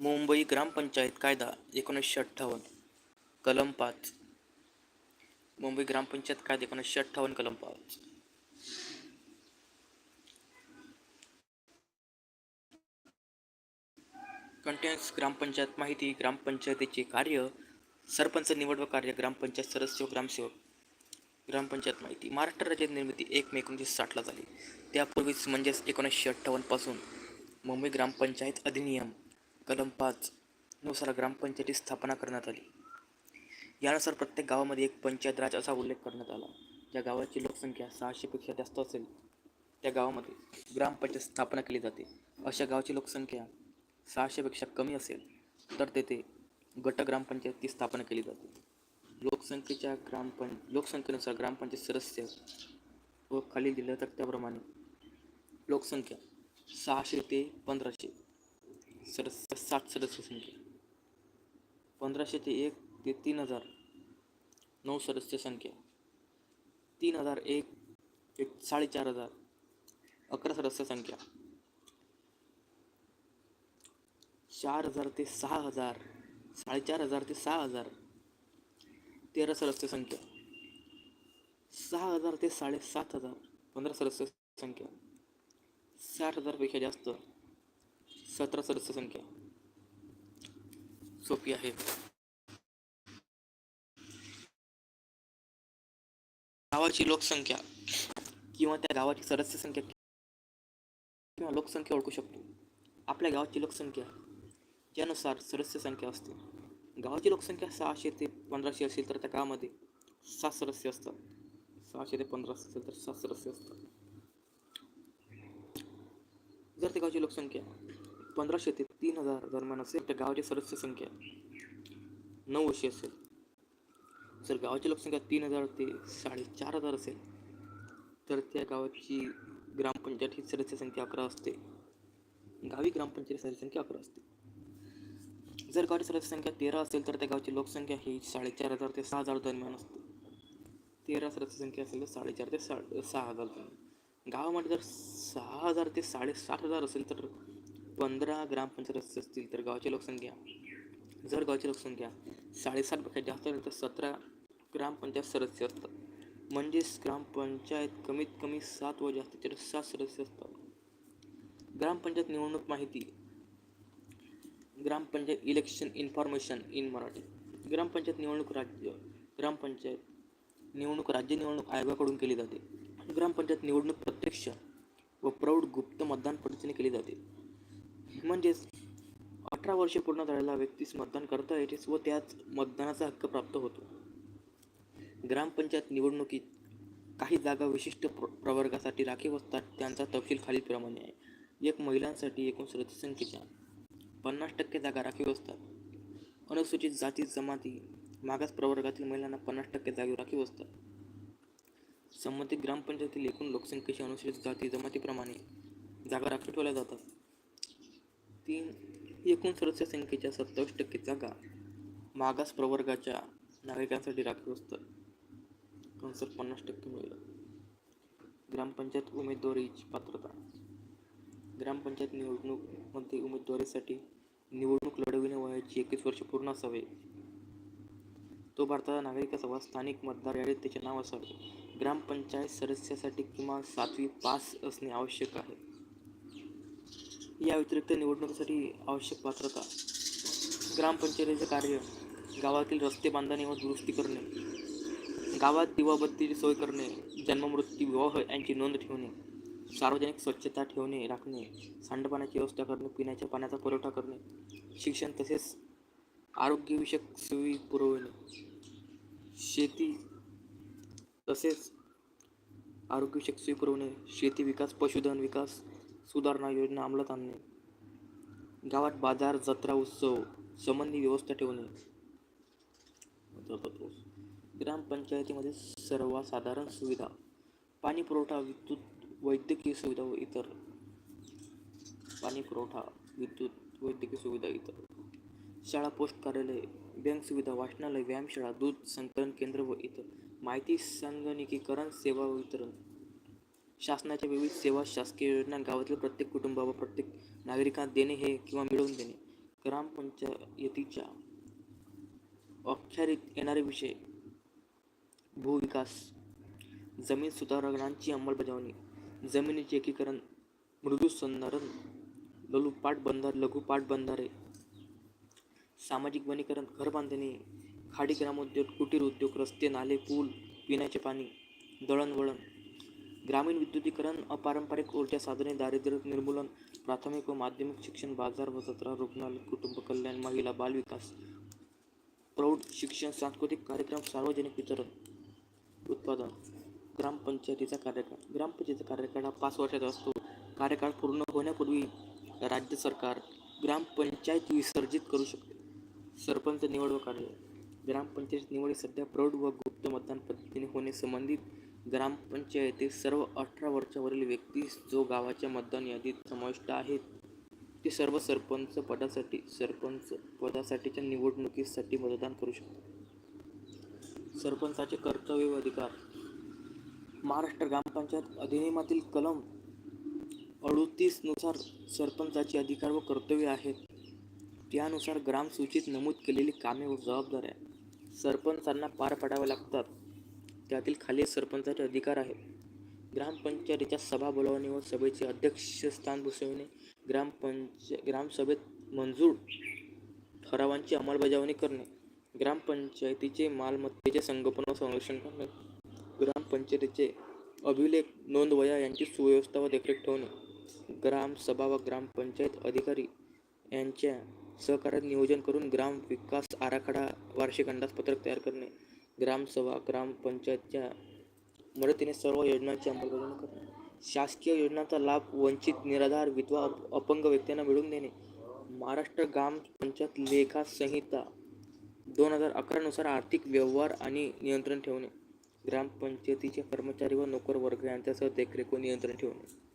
मुंबई ग्रामपंचायत कायदा एकोणीसशे अठ्ठावन्न कलम पाच. मुंबई ग्रामपंचायत कायदा एकोणीसशे अठ्ठावन्न कलम पाच. कंटेन्स ग्रामपंचायत माहिती ग्रामपंचायतीचे कार्य सरपंच निवड व कार्य ग्रामपंचायत सदस्य ग्रामसेवक ग्रामपंचायत माहिती महाराष्ट्र राज्यात निर्मिती एक मे एकोणीसशे साठला झाली. त्यापूर्वीच म्हणजेच एकोणीसशे अठ्ठावन्नपासून मुंबई ग्रामपंचायत अधिनियम कलम पाच नुसार ग्रामपंचायती स्थापना करण्यात आली. यानुसार प्रत्येक गावामध्ये एक पंचायत राज असा उल्लेख करण्यात आला ज्या गावाची लोकसंख्या सहाशेपेक्षा जास्त असेल त्या गावामध्ये ग्रामपंचायत स्थापना केली जाते. अशा गावाची लोकसंख्या सहाशेपेक्षा कमी असेल तर तेथे गट ग्रामपंचायतची स्थापना केली जाते. लोकसंख्येच्या ग्रामपं लोकसंख्येनुसार ग्रामपंचायत सदस्य व खाली दिलं तर त्याप्रमाणे. लोकसंख्या सहाशे ते पंधराशे. सदस्य सात सदस्य संख्या. पंधराशे ते एक ते तीन हजार नऊ सदस्य संख्या. तीन हजार एक ते साडेचार हजार अकरा सदस्य संख्या. चार हजार ते सहा हजार साडेचार हजार ते सहा हजार तेरा सदस्य संख्या. सहा हजार ते साडेसात हजार पंधरा सदस्य संख्या. साठ हजारपेक्षा जास्त सतरा सदस्य संख्या. सोपी आहे. गावाची लोकसंख्या किंवा त्या गावाची सदस्य संख्या किंवा लोकसंख्या ओळखू शकतो. आपल्या गावाची लोकसंख्या ज्यानुसार सदस्य संख्या असते. गावाची लोकसंख्या सहाशे ते पंधराशे असेल तर त्या गावामध्ये सात सदस्य असतात. सहाशे ते पंधराशे असेल तर सात सदस्य असतात. जर त्या गावची लोकसंख्या पंधराशे ते तीन हजार दरम्यान असेल तर गावाची सदस्य संख्या नऊ अशी असेल. जर गावाची लोकसंख्या तीन हजार ते साडेचार हजार असेल तर त्या गावाची ग्रामपंचायत ही सदस्य संख्या अकरा असते. गावी ग्रामपंचायत सदस्य संख्या अकरा असते. जर गावाची सदस्य संख्या तेरा असेल तर त्या गावची लोकसंख्या ही साडेचार हजार ते सहा हजार दरम्यान असते. तेरा सदस्य संख्या असेल तर साडेचार ते सा सहा हजार दरम्यान. गावामध्ये जर सहा हजार ते साडेसात हजार असेल तर पंधरा ग्रामपंचायत सदस्य असतील तर गावाची लोकसंख्या जर गावची लोकसंख्या साडेसातपेक्षा जास्त असेल तर सतरा ग्रामपंचायत सदस्य असतात. म्हणजेच ग्रामपंचायत कमीत कमी सात व जास्तीत जास्त सात सदस्य असतात. ग्रामपंचायत निवडणूक माहिती gram panchayat election information in Marathi. Gram panchayat निवडणूक राज्य ग्रामपंचायत निवडणूक राज्य निवडणूक आयोगाकडून केली जाते. ग्रामपंचायत निवडणूक प्रत्यक्ष व प्रौढ गुप्त मतदान पद्धतीने केली जाते. म्हणजेच अठरा वर्षे पूर्ण झालेला व्यक्तीस मतदान करता येते व त्याच मतदानाचा हक्क प्राप्त होतो. ग्रामपंचायत निवडणुकीत काही जागा विशिष्ट प्र प्रवर्गासाठी राखीव असतात त्यांचा तपशील खालीलप्रमाणे आहे. एक महिलांसाठी एकूण सदस्य संख्येच्या पन्नास टक्के जागा राखीव असतात. अनुसूचित जाती जमाती मागास प्रवर्गातील महिलांना पन्नास टक्के जागे राखीव असतात. संबंधित ग्रामपंचायतीतील एकूण लोकसंख्येच्या अनुसूचित जाती जमातीप्रमाणे जागा राखीव ठेवल्या जातात. तीन एकूण सदस्य संख्येच्या सत्तावीस टक्के जागा मागास प्रवर्गाच्या नागरिकांसाठी राखीव असतात कंसर पन्नास टक्के मिळेल ग्रामपंचायत उमेदवारीची पात्रता. ग्रामपंचायत निवडणूकमध्ये उमेदवारीसाठी निवडणूक लढविणे वयाची एकवीस वर्ष पूर्ण असावे. तो भारताचा नागरिक असावा स्थानिक मतदार यादीत त्याचे नाव असावे. ग्रामपंचायत सदस्यासाठी किमान सातवी पास असणे आवश्यक आहे. या व्यतिरिक्त निवडणुकीसाठी आवश्यक पात्रता ग्रामपंचायतीचे कार्य गावातील रस्ते बांधणे व दुरुस्ती करणे गावात दिवाबत्तीची सोय करणे जन्ममृत्यू विवाह यांची नोंद ठेवणे सार्वजनिक स्वच्छता ठेवणे राखणे सांडपाण्याची व्यवस्था करणे पिण्याच्या पाण्याचा पुरवठा करणे शिक्षण तसेच आरोग्यविषयक सोयी पुरवणे शेती तसेच आरोग्यविषयक सोयी पुरवणे शेती विकास पशुधन विकास सुधारणा योजना अंमलात आणणे. गावात बाजार जत्रा उत्सव संबंधी व्यवस्था ठेवणे. ग्रामपंचायतीमध्ये सर्वसाधारण सुविधा पाणी पुरवठा विद्युत वैद्यकीय सुविधा व इतर. पाणी पुरवठा विद्युत वैद्यकीय सुविधा इतर. शाळा पोस्ट कार्यालय बँक सुविधा वाचनालय व्यायामशाळा दूध संकलन केंद्र व इतर. माहिती संगणकीकरण सेवा व वितरण. शासनाच्या विविध सेवा शासकीय योजना गावातील प्रत्येक कुटुंबावर व प्रत्येक नागरिकांना देणे हे किंवा मिळवून देणे. ग्रामपंचायतीच्या अखत्यारीत येणारे विषय भूविकास जमीन सुधारणांची अंमलबजावणी जमिनीचे एकीकरण मृदू संधारण लघु पाटबंधारे लघु बंधारे सामाजिक वनीकरण घर बांधणे खाडी ग्रामोद्योग कुटीर उद्योग रस्ते नाले पूल पिण्याचे पाणी दळणवळण ग्रामीण विद्युतीकरण अपारंपरिक ऊर्जा साधने दारिद्र्य निर्मूलन प्राथमिक व माध्यमिक शिक्षण बाजार व जत्रा रुग्णालय कुटुंब कल्याण महिला बालविकास प्रौढ शिक्षण सांस्कृतिक कार्यक्रम सार्वजनिक वितरण उत्पादन ग्रामपंचायतीचा कार्यकाळ. ग्रामपंचायतीचा कार्यकाळ हा पाच वर्षाचा असतो. कार्यकाळ पूर्ण होण्यापूर्वी राज्य सरकार ग्रामपंचायत विसर्जित करू शकते. सरपंच निवड व कार्य ग्रामपंचायत निवडी सध्या प्रौढ व गुप्त मतदान पद्धतीने होणे संबंधित ग्रामपंचायतीत सर्व अठरा वर्षावरील व्यक्ती जो गावाच्या मतदान यादीत समाविष्ट आहेत ते सर्व सरपंच पदासाठी सरपंच पदासाठीच्या निवडणुकीसाठी मतदान करू शकतात. सरपंचाचे कर्तव्य व अधिकार. महाराष्ट्र ग्रामपंचायत अधिनियमातील कलम अडुतीसनुसार सरपंचाचे अधिकार व कर्तव्य आहेत. त्यानुसार ग्रामसूचीत नमूद केलेली कामे व जबाबदाऱ्या सरपंचांना पार पाडाव्या लागतात. त्यातील खालील सरपंचाचे अधिकार आहेत. ग्रामपंचायतीच्या सभा बोलावणे व सभेचे अध्यक्षस्थान भूषविणे. ग्रामपंच ग्रामसभेत मंजूर ठरावांची अंमलबजावणी करणे. ग्रामपंचायतीचे मालमत्तेचे संगोपन व संरक्षण करणे. ग्रामपंचायतीचे अभिलेख नोंदवया यांची सुव्यवस्था व देखरेख ठेवणे. ग्रामसभा व ग्रामपंचायत अधिकारी यांच्या सहकार्यात नियोजन करून ग्राम विकास आराखडा वार्षिक अंदाजपत्रक तयार करणे. ग्रामसभा ग्रामपंचायतच्या मदतीने सर्व योजनांची अंमलबजावणी करणे शासकीय योजनांचा लाभ वंचित निराधार विधवा अप- अपंग व्यक्तींना मिळवून देणे. महाराष्ट्र ग्रामपंचायत लेखा संहिता दोन हजार अकरानुसार आर्थिक व्यवहार आणि नियंत्रण ठेवणे. ग्रामपंचायतीचे कर्मचारी व नोकर वर्ग यांच्यासह देखरेख व नियंत्रण ठेवणे.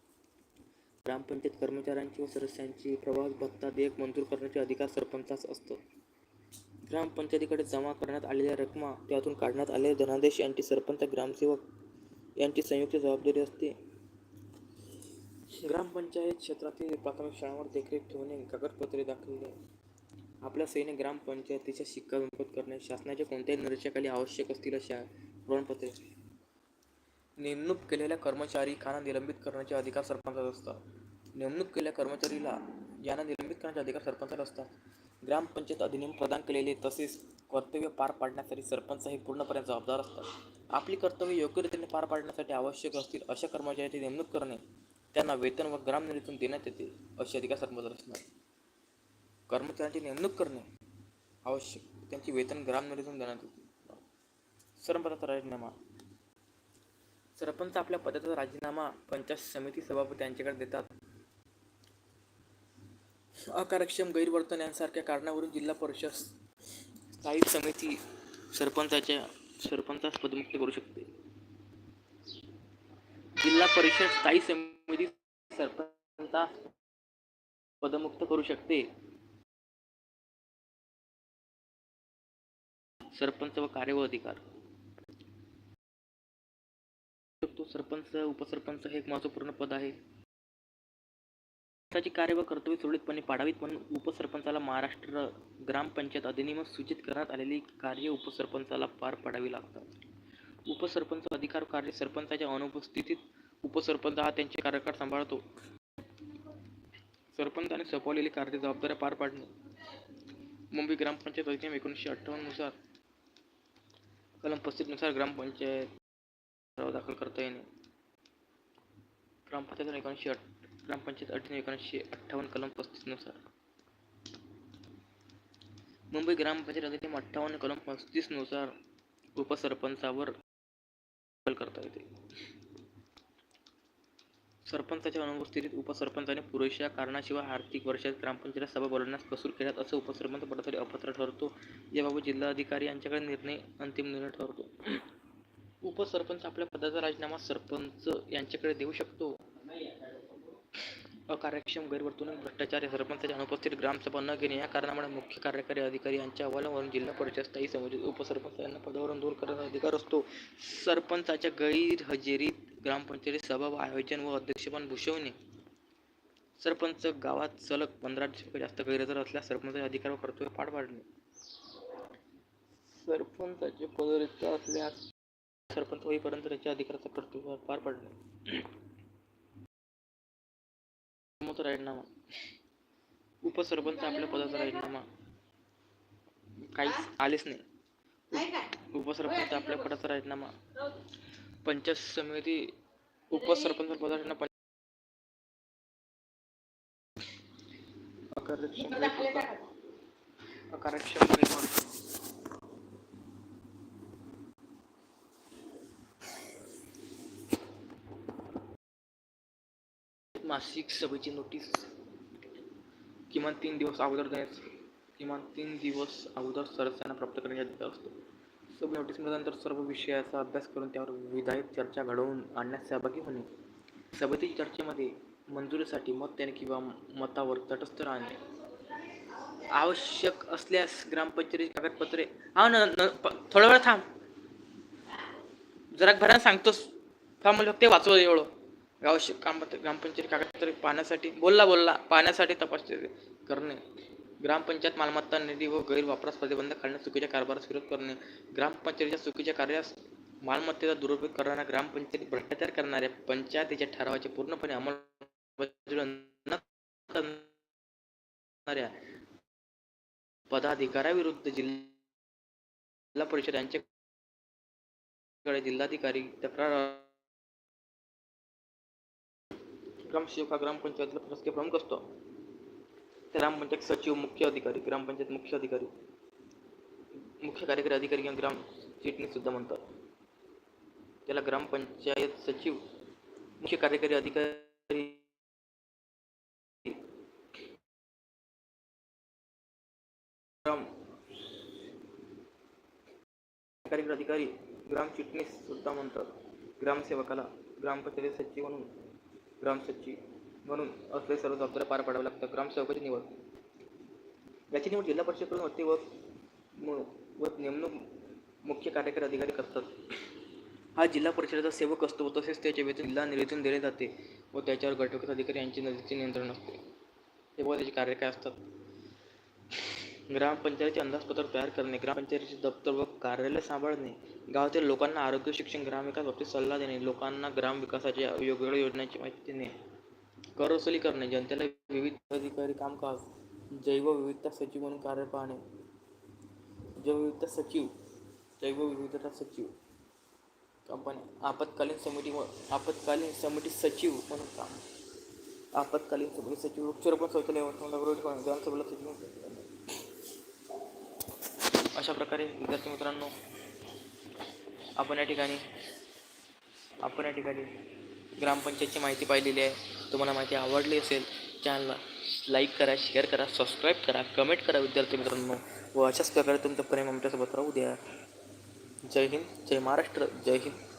ग्रामपंचायत कर्मचाऱ्यांची व सदस्यांची प्रवास भत्ता देयक मंजूर करण्याचे अधिकार सरपंचास असतो. ग्रामपंचायतीकडे जमा करण्यात आलेल्या रकमा त्यातून काढण्यात आलेले धनादेश यांची सरपंच ग्रामसेवक यांची संयुक्त जबाबदारी असते. ग्रामपंचायत क्षेत्रातील प्राथमिक शाळांवर देखरेख ठेवणे कागदपत्रे दाखवणे आपल्या सैन्य ग्रामपंचायतीच्या शिक्का शिक्कामोर्तब करणे शासनाच्या कोणत्याही निर्देशाखाली आवश्यक असतील अशा प्रमाणपत्रे नेमणूक केलेल्या कर्मचारी खाना निलंबित करण्याचे अधिकार सरपंचाला असतात. नेमणूक केलेल्या कर्मचारीला यांना निलंबित करण्याचे अधिकार सरपंचाला असतात. ग्रामपंचायत अधिनियम प्रदान केलेले तसेच कर्तव्य पार पाडण्यासाठी सरपंच हे पूर्णपणे जबाबदार असतात. आपली कर्तव्य योग्य रीतीने पार पाडण्यासाठी आवश्यक असतील अशा कर्मचाऱ्याची नेमणूक करणे त्यांना वेतन व ग्रामनिधीतून देण्यात येते असे अधिकार सरपंचाला असणार कर्मचाऱ्यांची नेमणूक करणे आवश्यक त्यांची वेतन ग्रामनिधीतून देण्यात येते. सरपंचाचा राजीनामा. सरपंच आपल्या पदाचा राजीनामा पंचायत समिती सभापती यांच्याकडे देतात. अकार्यक्षम गैरवर्तन यांसारख्या कारणावरून जिल्हा परिषद स्थायी समिती सरपंचाच्या सरपंचास पदमुक्त करू शकते. जिल्हा परिषद स्थायी समिती सरपंचास पदमुक्त करू शकते. सरपंच व कार्य व अधिकार. शकतो सरपंच उपसरपंच हे एक महत्त्वपूर्ण पद आहे. सरपंचाची कार्य व कर्तव्य सुरळीतपणे पाडावीत म्हणून उपसरपंचाला महाराष्ट्र ग्रामपंचायत अधिनियमात सूचित करण्यात आलेली कार्य उपसरपंचाला पार पाडावी लागतात. उपसरपंच अधिकार कार्य सरपंचाच्या अनुपस्थितीत उपसरपंच हा त्यांचे कार्यकाळ सांभाळतो. सरपंचाने सोपवलेली कार्य जबाबदाऱ्या पार पाडणे. मुंबई ग्रामपंचायत अधिनियम एकोणीसशे अठ्ठावन्ननुसार कलम पस्तीसनुसार ग्रामपंचायत दाखल करता येणे. ग्रामपंचायत एकोणीसशे अठ ग्रामपंचायत अधिनियम एकोणीसशे अठ्ठावन्न कलम पस्तीसनुसार मुंबई ग्रामपंचायत अधिनियम अठ्ठावन्न कलम पस्तीसनुसार उपसरपंचावर करता येते. सरपंचाच्या अनुपस्थितीत उपसरपंचाने पुरेशा कारणाशिवाय आर्थिक वर्षात ग्रामपंचायत सभा बोलवण्यास कसूर केल्यात असं उपसरपंच पदासाठी अपात्र ठरतो. याबाबत जिल्हाधिकारी यांच्याकडे निर्णय अंतिम निर्णय ठरतो. उपसरपंच आपल्या पदाचा राजीनामा सरपंच यांच्याकडे देऊ शकतो. अकार्यक्षम गैरवर्तणूक भ्रष्टाचार सरपंचाच्या अनुपस्थित ग्रामसभा न घेणे या कारणामुळे मुख्य कार्यकारी अधिकारी यांच्या अहवालावरून जिल्हा परिषद स्थायी समितीत उपसरपंच यांना पदावरून दूर करण्याचा अधिकार असतो. सरपंचाच्या गैरहजेरीत ग्रामपंचायती सभा व आयोजन व अध्यक्षपण भूषवणे. सरपंच गावात सलग पंधरा दिवसापेक्षा जास्त गैरहजर असल्यास सरपंचाचे अधिकार व कर्तव्य पार पाडणे. सरपंचाचे पद रिक्त असल्यास सरपंच होईपर्यंत त्याच्या अधिकाराचा कर्तव्य पार पाडणे. पदाचा राजीनामा उपसरपंच आपल्या पदाचा राजीनामा काहीच आलेच नाही. उपसरपंच आपल्या पदाचा राजीनामा पंचायत समिती उपसरपंच पदाचा अकार्यक्षम अकार्यक्षम मासिक सभेची नोटीस किमान तीन दिवस अगोदर देण्यास किमान तीन दिवस अगोदर सदस्यांना प्राप्त करण्याचा असतो. सभे नोटीस मिळाल्यानंतर सर्व विषयाचा अभ्यास करून त्यावर विधायक चर्चा घडवून आणण्यास सहभागी होणे. सभेतील चर्चेमध्ये मंजुरीसाठी मत देणे किंवा मतावर तटस्थ राहणे. आवश्यक असल्यास ग्रामपंचायती कागदपत्रे हा न न- प- थोडा वेळ थांब. जरा घरात सांगतोस. थांब मला फक्त वाचव एवढं. आवश्यक काम ग्रामपंचायत कागदपत्रे पाहण्यासाठी बोलला बोलला. पाहण्यासाठी तपासणी करणे. ग्रामपंचायत मालमत्ता निधी व गैरवापरास प्रतिबंध करणे चुकीच्या कारभारास विरोध करणे. ग्रामपंचायतीच्या चुकीच्या कार्यास मालमत्तेचा दुरुपयोग करणाऱ्या ग्रामपंचायत भ्रष्टाचार करणाऱ्या पंचायतीच्या ठरावाचे पूर्णपणे करणाऱ्या पदाधिकाऱ्याविरुद्ध जिल्हा परिषद यांच्याकडे जिल्हाधिकारी तक्रार ग्रामसेवक हा ग्रामपंचायतीला प्रशासकीय प्रमुख असतो. ग्रामपंचायत सचिव मुख्य अधिकारी ग्रामपंचायत मुख्य अधिकारी मुख्य कार्यकारी अधिकारी किंवा ग्राम चिटणीस सुद्धा म्हणतात. त्याला ग्रामपंचायत सचिव मुख्य कार्यकारी अधिकारी ग्राम कार्यकारी अधिकारी ग्राम चिटणीस सुद्धा म्हणतात. ग्रामसेवकाला ग्रामपंचायत सचिव म्हणून ग्राम सचिव म्हणून असले सर्व जबाबदाऱ्या पार पाडाव्या लागतात. ग्रामसेवकाची निवड. याची निवड जिल्हा परिषदेकडून होते व व नेमणूक मुख्य कार्यकारी अधिकारी करतात. हा जिल्हा परिषदेचा सेवक असतो व तसेच त्याचे वेतन जिल्हा निवेदन दिले जाते व त्याच्यावर गटविकास अधिकारी यांचे नजीकचे नियंत्रण असते. तेव्हा त्याचे कार्य काय असतात. ग्रामपंचायतीचे अंदाजपत्रक तयार करणे ग्रामपंचायतीचे दप्तर व कार्यालय सांभाळणे गावातील लोकांना आरोग्य शिक्षण ग्रामविकास बाबतीत सल्ला देणे लोकांना ग्रामविकासाच्या वेगवेगळ्या योजनांची माहिती देणे कर वसुली करणे जनतेला विविध अधिकारी कामकाज जैवविविधता सचिव म्हणून कार्य पाहणे जैवविविधता सचिव जैवविविधता सचिव कंपनी आपत्कालीन समिती व आपत्कालीन समिती सचिव म्हणून काम आपत्कालीन समिती सचिव वृक्षारोपण शौचालय यवतमाळ नगरपालिका विधानसभेला सचिव अशा प्रकारे विद्यार्थी मित्रांनो आपण या ठिकाणी आपण या ठिकाणी ग्रामपंचायतची माहिती पाहिलेली आहे. तुम्हाला माहिती आवडली असेल चॅनलला लाईक करा शेअर करा सबस्क्राईब करा कमेंट करा विद्यार्थी मित्रांनो. व अशाच प्रकारे तुमचं प्रेम आमच्यासोबत राहू द्या. जय हिंद जय महाराष्ट्र जय हिंद.